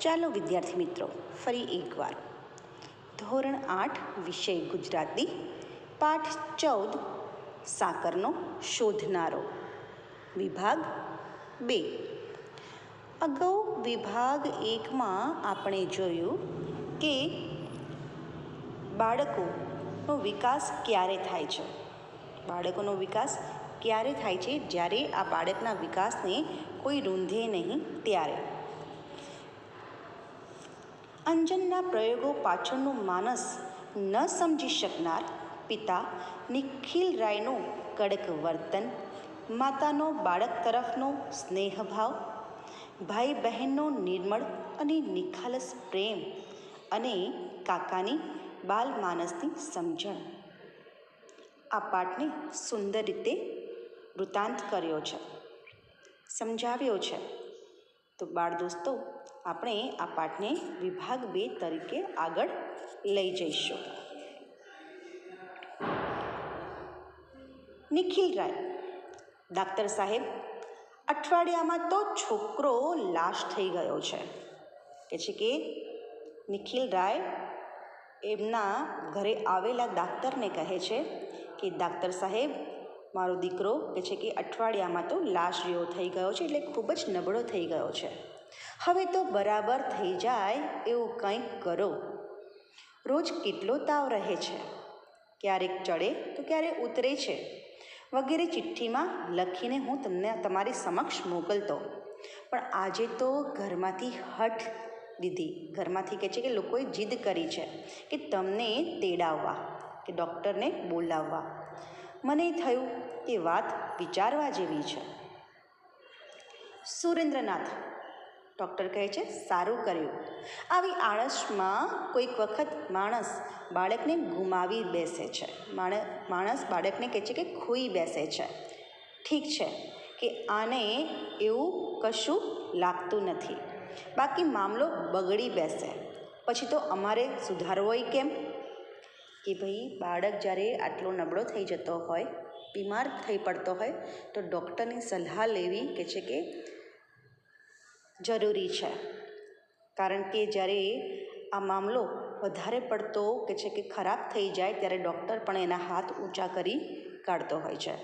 ચાલો વિદ્યાર્થી મિત્રો, ફરી એકવાર. ધોરણ આઠ, વિષય ગુજરાતી, પાઠ ચૌદ, સાકરનો શોધનારો. વિભાગ બે. અગાઉ વિભાગ એકમાં આપણે જોયું કે બાળકોનો વિકાસ ક્યારે થાય છે? બાળકોનો વિકાસ ક્યારે થાય છે? જ્યારે આ બાળકના વિકાસને કોઈ રૂંધે નહીં, ત્યારે. અંજનના પ્રયોગો પાછળનું માનસ ન સમજી શકનાર પિતા નિખિલ રાયનું કડક વર્તન, માતાનો બાળક તરફનો સ્નેહભાવ ભાઈ બહેનનો નિર્મળ અને નિખાલસ પ્રેમ અને કાકાની બાલ માનસની સમજણ. આ પાઠને સુંદર રીતે વૃત્તાંત કર્યો છે. સમજાવ્યો છે. તો બાળ દોસ્તો આપણે આ પાઠને વિભાગ બે તરીકે આગળ લઈ જઈશું. નિખિલ રાય, ડાક્ટર સાહેબ, અઠવાડિયામાં તો છોકરો લાશ થઈ ગયો છે. કે છે કે નિખિલ રાય એમના ઘરે આવેલા ડાક્ટરને કહે છે કે, ડાક્ટર સાહેબ, મારો દીકરો કે છે કે અઠવાડિયામાં તો લાશ જેવો થઈ ગયો છે, એટલે ખૂબ જ નબળો થઈ ગયો છે. હવે તો બરાબર થઈ જાય એવું કંઈક કરો. રોજ કેટલો તાવ રહે છે? ક્યારેક ચડે તો ક્યારેક ઉતરે છે. વગેરે ચિઠ્ઠીમાં લખીને હું તમને તમારી સમક્ષ મોકલતો. પણ આજે તો ઘરમાંથી હઠ દીધી. ઘરમાંથી કહે છે કે લોકોએ જીદ કરી છે કે તમને તેડાવવા, કે ડૉક્ટરને બોલાવવા. મને થયું કે વાત વિચારવા જેવી છે. સુરેન્દ્રનાથ ડૉક્ટર કહે છે, સારું કર્યું. આવી આળસમાં કોઈક વખત માણસ બાળકને ગુમાવી બેસે છે. માણસ બાળકને કહે છે કે ખોઈ બેસે છે. ઠીક છે કે આને એવું કશું લાગતું નથી. બાકી મામલો બગડી બેસે. પછી તો અમારે સુધારવો કેમ? કે ભાઈ બાળક જ્યારે આટલો નબળો થઈ જતો હોય, બીમાર થઈ પડતો હોય, તો ડૉક્ટરની સલાહ લેવી કે છે કે જરૂરી છે. કારણ કે જ્યારે આ મામલો વધારે પડતો કે છે કે ખરાબ થઈ જાય ત્યારે ડૉક્ટર પણ એના હાથ ઊંચા કરી કાઢતો હોય છે.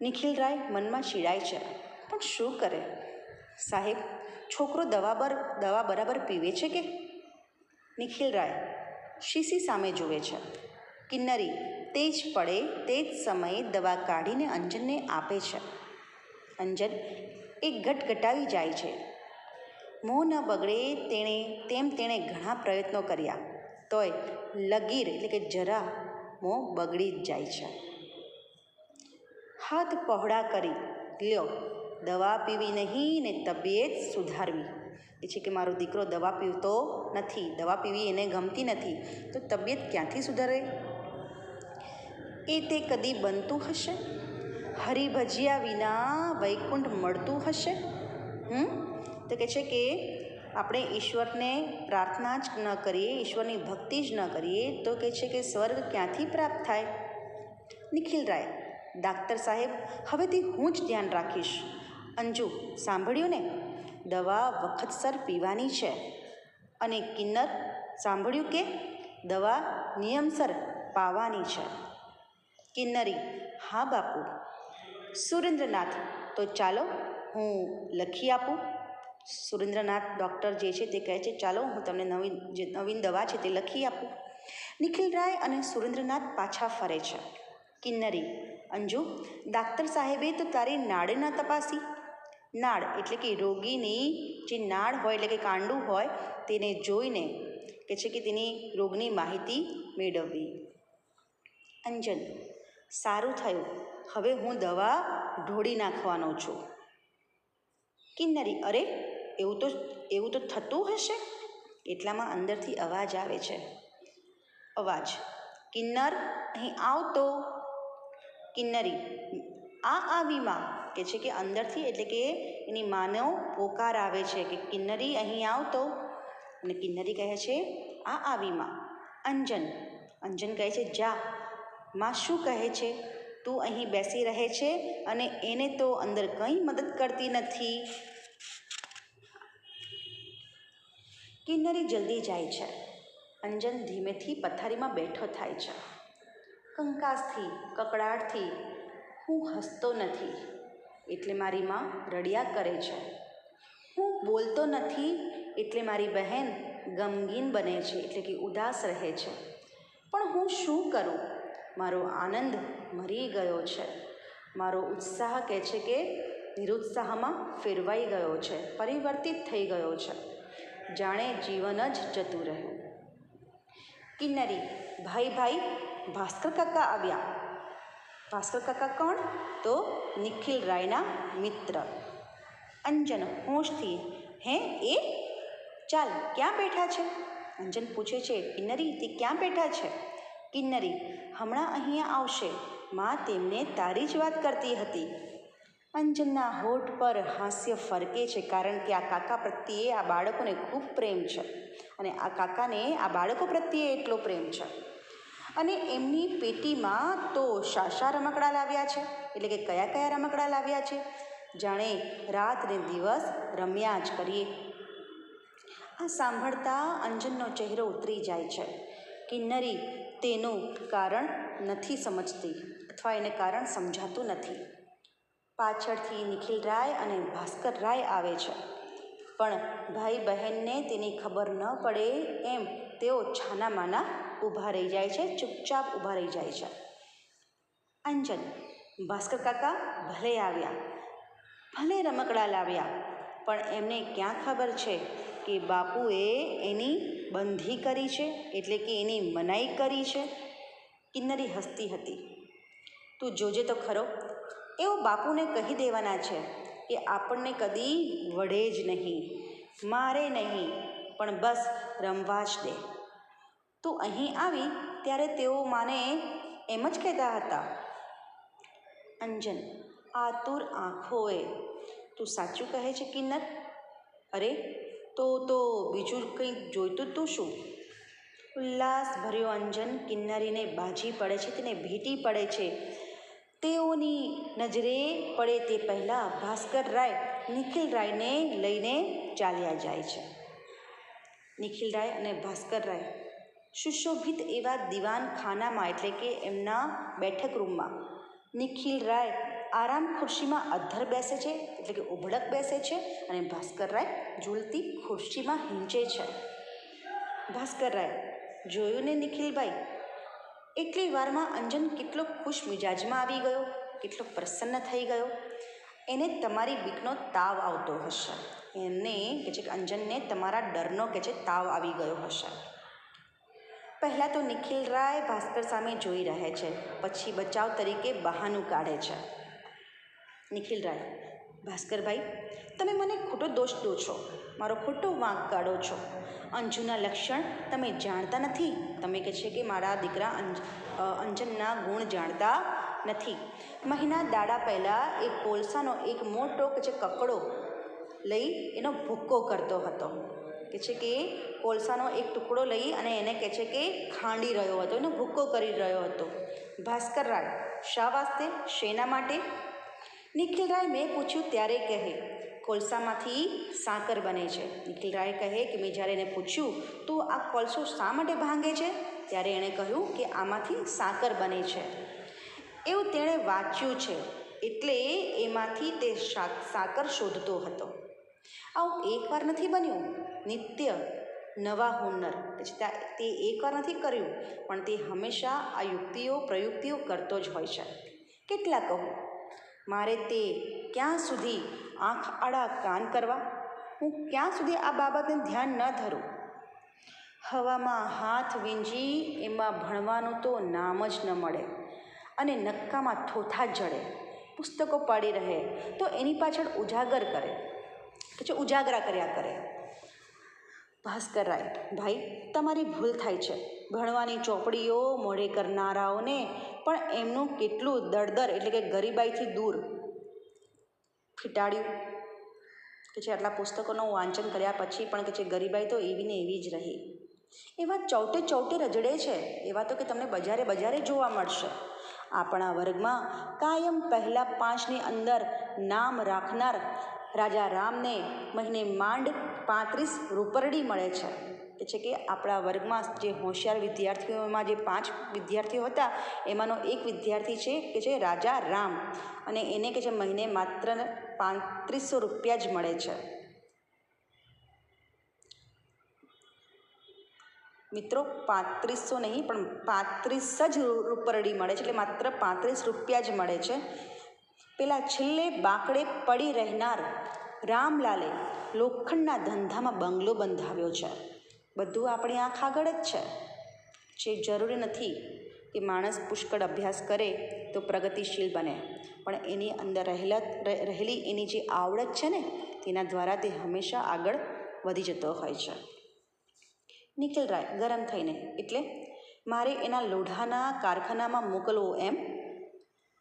નિખિલ રાય મનમાં ચીડાય છે. પણ શું કરે? સાહેબ, છોકરો દવા બર દવા બરાબર પીવે છે કે? નિખિલ રાય શીશી સામે જુએ છે. કિન્નરી તે જ પડે તે જ સમયે દવા કાઢીને અંજનને આપે છે. અંજન એ ગટગટાવી જાય છે. મોં ન બગડે તેણે, તેમ તેણે ઘણા પ્રયત્નો કર્યા. તોય લગીર એટલે કે જરા મોં બગડી જ જાય છે. હાથ પહોળા કરી, લ્યો, દવા પીવી નહીં ને તબિયત સુધારવી. એ છે કે મારો દીકરો દવા પીવતો નથી, દવા પીવી એને ગમતી નથી, તો તબિયત ક્યાંથી સુધરે? એ તે કદી બનતું હશે? હરિભજિયા વિના વૈકુંઠ મળતું હશે? હમ? તો કહે છે કે આપણે ઈશ્વરને પ્રાર્થના જ ન કરીએ, ઈશ્વરની ભક્તિ જ ન કરીએ, તો કહે છે કે સ્વર્ગ ક્યાંથી પ્રાપ્ત થાય? નિખિલ રાય, ડાક્ટર સાહેબ, હવેથી હું જ ધ્યાન રાખીશ. અંજુ, સાંભળ્યું ને? દવા વખતસર પીવાની છે. અને કિન્નર, સાંભળ્યું કે? દવા નિયમસર પાવાની છે. કિન્નરી, હા બાપુ સુરેન્દ્રનાથ. તો ચાલો હું લખી આપું. સુરેન્દ્રનાથ ડૉક્ટર જે છે તે કહે છે, ચાલો હું તમને નવીન જે નવીન દવા છે તે લખી આપું. નિખિલ રાય અને સુરેન્દ્રનાથ પાછા ફરે છે. કિન્નરી, અંજુ ડાક્ટર સાહેબે તો તારી નાડ તપાસી. નાળ એટલે કે રોગીની જે નાળ હોય એટલે કે કાંડું હોય તેને જોઈને કે છે કે તેની રોગની માહિતી મેળવવી. અંજન, સારું થયું. હવે હું દવા ઢોળી નાખવાનો છું. કિન્નરી, અરે, એવું તો એવું તો થતું હશે? એટલામાં અંદરથી અવાજ આવે છે. અવાજ, કિન્નર, અહીં આવતો. કિન્નરી, આ આવીમાં કે છે કે અંદરથી એટલે કે એની માનવ પોકાર આવે છે કે કિન્નરી અહીં આવતો. અને કિન્નરી કહે છે, આ આવીમાં, અંજન. અંજન કહે છે, જા. માં શું કહે છે? તું અહીં બેસી રહે છે અને એને તો અંદર કંઈ મદદ કરતી નથી. કિન્નરી જલ્દી જાય છે. અંજન ધીમેથી પથારીમાં બેઠો થાય છે. કંકાસથી, કકડાટથી, હું હસતો નથી, એટલે મારી માં રડિયા કરે છે. હું બોલતો નથી, એટલે મારી બહેન ગમગીન બને છે, એટલે કે ઉદાસ રહે છે. પણ હું શું કરું? મારો આનંદ મરી ગયો છે. મારો ઉત્સાહ કહે છે કે નિરુત્સાહમાં ફેરવાઈ ગયો છે, પરિવર્તિત થઈ ગયો છે. જાણે જીવન જ જતું રહ્યું. કિન્નરી, ભાઈ ભાઈ, ભાસ્કર કાકા આવ્યા. ભાસ્કર કાકા કોણ? તો નિખિલ રાયના મિત્ર. અંજન હોંશથી, હે, એ? ચાલ, ક્યાં બેઠા છે? અંજન પૂછે છે, કિન્નરી, તે ક્યાં બેઠા છે? કિન્નરી હમણાં અહીંયા આવશે. માં તેમને તારી જ વાત કરતી હતી. અંજનના હોઠ પર હાસ્ય ફરકે છે કારણ કે આ કાકા પ્રત્યે આ બાળકોને ખૂબ પ્રેમ છે અને આ કાકાને આ બાળકો પ્રત્યે એટલો પ્રેમ છે. અને એમની પેટીમાં તો શાશા રમકડા લાવ્યા છે. એટલે કે કયા કયા રમકડા લાવ્યા છે? જાણે રાત ને દિવસ રમ્યા જ કરીએ. આ સાંભળતા અંજનનો ચહેરો ઉતરી જાય છે. કિન્નરી તેનું કારણ નથી સમજતી અથવા એને કારણ સમજાતું નથી. પાછળથી નિખિલ રાય અને ભાસ્કર રાય આવે છે. પણ ભાઈ બહેનને તેની ખબર ન પડે એમ તેઓ છાનામાના ઊભા રહી જાય છે, ચૂપચાપ ઊભા રહી જાય છે. અંજન, ભાસ્કર કાકા ભલે આવ્યા, ભલે રમકડા લાવ્યા, પણ એમને ક્યાં ખબર છે? કે બાપુએ એની બંધી કરી છે, એટલે કે એની મનાઈ કરી છે, કિન્નરી હસતી હતી. તું જોજે તો ખરો. એવો બાપુને કહી દેવાના છે કે આપણને કદી વઢે જ નહીં, મારે નહીં, પણ બસ રમવા જ દે. તું અહીં આવી ત્યારે તેઓ માને એમ જ કહેતા હતા, અંજન આતુર આંખોએ. તું સાચું કહે છે કિન્નર? અરે તો તો બીજું કંઈક જોઈતું તું શું? ઉલ્લાસ ભર્યો અંજન કિન્નરીને બાજી પડે છે, તેને ભેટી પડે છે. તેઓની નજરે પડે તે પહેલાં ભાસ્કર રાય નિખિલ રાયને લઈને ચાલ્યા જાય છે. નિખિલ રાય અને ભાસ્કર રાય સુશોભિત એવા દિવાન ખાનામાં એટલે કે એમના બેઠક રૂમમાં. નિખિલ રાય આરામ ખુરશીમાં અધ્ધર બેસે છે, એટલે કે ઉભડક બેસે છે અને ભાસ્કર રાય ઝૂલતી ખુરશીમાં હિંચે છે. ભાસ્કર રાય, જોયું ને નિખિલભાઈ? એટલી વારમાં અંજન કેટલો ખુશ મિજાજમાં આવી ગયો, કેટલો પ્રસન્ન થઈ ગયો. એને તમારી બીકનો તાવ આવતો હશે. એને કે છે કે અંજનને તમારા ડરનો કે છે તાવ આવી ગયો હશે. પહેલાં તો નિખિલ રાય ભાસ્કર સામે જોઈ રહે છે, પછી બચાવ તરીકે બહાનું કાઢે છે. નિખિલ રાય. ભાસ્કરભાઈ, તમે મને ખોટો દોષ દો છો. મારો ખોટો વાંક કાઢો છો. અંજુના લક્ષણ તમે જાણતા નથી. તમે કહે છે કે મારા દીકરા અંજ અંજનના ગુણ જાણતા નથી. મહિના દાડા પહેલાં એ કોલસાનો એક મોટો કે છે કકડો લઈ એનો ભૂક્કો કરતો હતો. કે છે કે કોલસાનો એક ટુકડો લઈ અને એને કહે છે કે ખાંડી રહ્યો હતો. એનો ભૂક્કો કરી રહ્યો હતો. ભાસ્કર રાય, શા વાસ્તે? શેના માટે? નિખિલ રાય મેં પૂછ્યું ત્યારે કહે, કોલસામાંથી સાકર બને છે. નિખિલ રાય કહે કે મેં જ્યારે એને પૂછ્યું, તો આ કોલસો શા માટે ભાંગે છે? ત્યારે એણે કહ્યું કે આમાંથી સાકર બને છે. એવું તેણે વાંચ્યું છે. એટલે એમાંથી તે સાકર શોધતો હતો. આવું એકવાર નથી બન્યું. નિત્ય નવા હુનર. પછી તે એકવાર નથી કર્યું, પણ તે હંમેશા આ યુક્તિઓ, પ્રયુક્તિઓ કરતો જ હોય છે. કેટલા કહું? મારે તે ક્યાં સુધી આંખ આડા કાન કરવા? હું ક્યાં સુધી આ બાબતને ધ્યાન ન ધરું? હવામાં હાથ વીંજી એમાં ભણવાનું તો નામ જ ન મળે અને નક્કામાં થોથા જડે. પુસ્તકો પાડી રહે તો એની પાછળ ઉજાગર કરે. પછી ઉજાગરા કર્યા કરે. ભાસ્કર રાય, ભાઈ, તમારી ભૂલ થાય છે. ભણવાની ચોપડીઓ મોઢે કરનારાઓને પણ એમનું કેટલું દળદર એટલે કે ગરીબાઈથી દૂર. ફીટાડ્યું. કે જે આટલા પુસ્તકોનું વાંચન કર્યા પછી પણ કે જે ગરીબાઈ તો એવી ને એવી જ રહી. એવા ચૌટે ચૌટે રજડે છે. એવા તો કે તમને બજારે બજારે જોવા મળશે. આપણા વર્ગમાં કાયમ પહેલાં પાંચની અંદર નામ રાખનાર રાજા રામને મહિને માંડ પાંત્રીસ રૂપરડી મળે છે. એ છે કે આપણા વર્ગમાં જે હોશિયાર વિદ્યાર્થીઓમાં જે પાંચ વિદ્યાર્થીઓ હતા, એમાંનો એક વિદ્યાર્થી છે કે છે રાજા રામ અને એને કે છે મહિને માત્ર પાંત્રીસો રૂપિયા જ મળે છે. મિત્રો, પાંત્રીસો નહીં, પણ પાંત્રીસ જ રૂપરડી મળે છે, એટલે માત્ર પાંત્રીસ રૂપિયા જ મળે છે. પેલા છેલ્લે બાંકડે પડી રહેનાર રામલાલે લોખંડના ધંધામાં બંગલો બંધાવ્યો છે. બધું આપણી આંખ આગળ જ છે. જે જરૂરી નથી કે માણસ પુષ્કળ અભ્યાસ કરે તો પ્રગતિશીલ બને. પણ એની અંદર રહેલા રહેલી એની જે આવડત છે ને તેના દ્વારા તે હંમેશા આગળ વધી જતો હોય છે. નિખિલ રાય, ગરમ થઈને, એટલે મારે એના લોઢાના કારખાનામાં મોકલવો એમ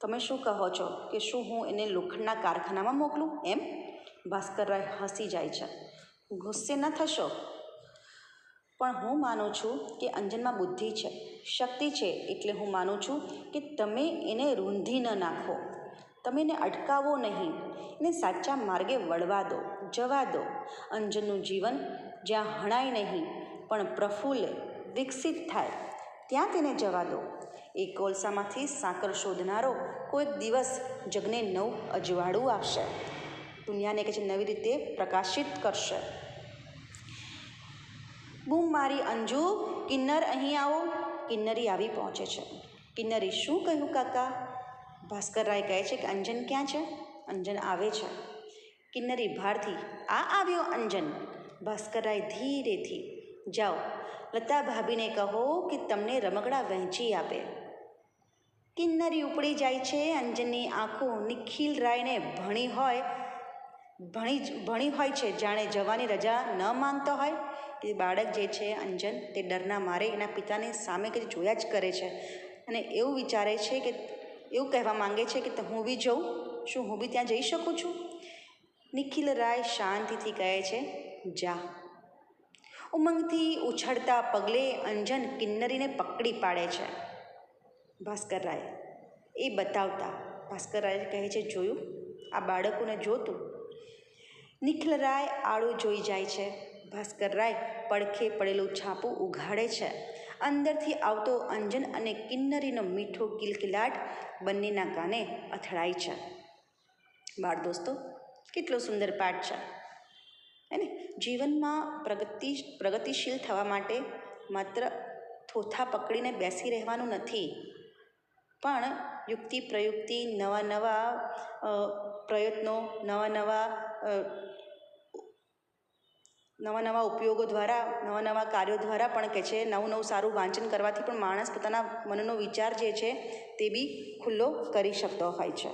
તમે શું કહો છો કે શું હું એને લોખંડના કારખાનામાં મોકલું? એમ? ભાસ્કર રાય હસી જાય છે. ગુસ્સે ન થશો. પણ હું માનું છું કે અંજનમાં બુદ્ધિ છે, શક્તિ છે એટલે હું માનું છું કે તમે એને રૂંધી ન નાખો. તમે એને અટકાવો નહીં. એને સાચા માર્ગે વળવા દો, જવા દો. અંજનનું જીવન જ્યાં હણાય નહીં, પણ પ્રફુલ્લ, વિકસિત થાય, ત્યાં તેને જવા દો. એ કોલસામાંથી સાકર શોધનારો કોઈક દિવસ જગને નવ અજવાળું આપશે. દુનિયાને કે છે નવી રીતે પ્રકાશિત કરશે. બૂમ મારી અંજુ, કિન્નર અહીં આવો. કિન્નરી આવી પહોંચે છે. કિન્નરી શું કહ્યું કાકા? ભાસ્કર રાય કહે છે કે અંજન ક્યાં છે? અંજન આવે છે. કિન્નરી ભારથી, આ આવ્યો અંજન. ભાસ્કર રાય ધીરેથી, જાઓ, લતા ભાભીને કહો કે તમને રમકડા વહેંચી આપે. કિન્નરી ઉપડી જાય છે, અંજનની આંખો નિખિલ રાયને ભણી હોય, ભણી ભણી હોય છે, જાણે જવાની રજા ન માંગતો હોય. એ બાળક જે છે, અંજન, તે ડરના મારે એના પિતાને સામે કે જોયા જ કરે છે. અને એવું વિચારે છે કે, એવું કહેવા માંગે છે કે હું બી જઉં, શું હું બી ત્યાં જઈ શકું છું? નિખિલ રાય શાંતિથી કહે છે, જા. ઉમંગથી ઉછળતા પગલે અંજન કિન્નરીને પકડી પાડે છે. ભાસ્કર રાય. એ બતાવતા ભાસ્કર રાય કહે છે, જોયું? આ બાળકોને જોતું નિખિલ રાય આળું જોઈ જાય છે. ભાસ્કર રાય પડખે પડેલું છાપું ઉઘાડે છે. અંદરથી આવતો અંજન અને કિન્નરીનો મીઠો કિલકિલાટ બંનેના કાને અથડાય છે. બાળ દોસ્તો, કેટલો સુંદર પાઠ છે. હે ને? જીવનમાં પ્રગતિ, પ્રગતિશીલ થવા માટે માત્ર થોથા પકડીને બેસી રહેવાનું નથી. પણ યુક્તિ પ્રયુક્તિ નવા નવા પ્રયત્નો, નવા નવા નવા નવા ઉપયોગો દ્વારા, નવા નવા કાર્યો દ્વારા પણ કે છે, નવું નવું સારું વાંચન કરવાથી પણ માણસ પોતાના મનનો વિચાર જે છે તે બી ખુલ્લો કરી શકતો હોય છે.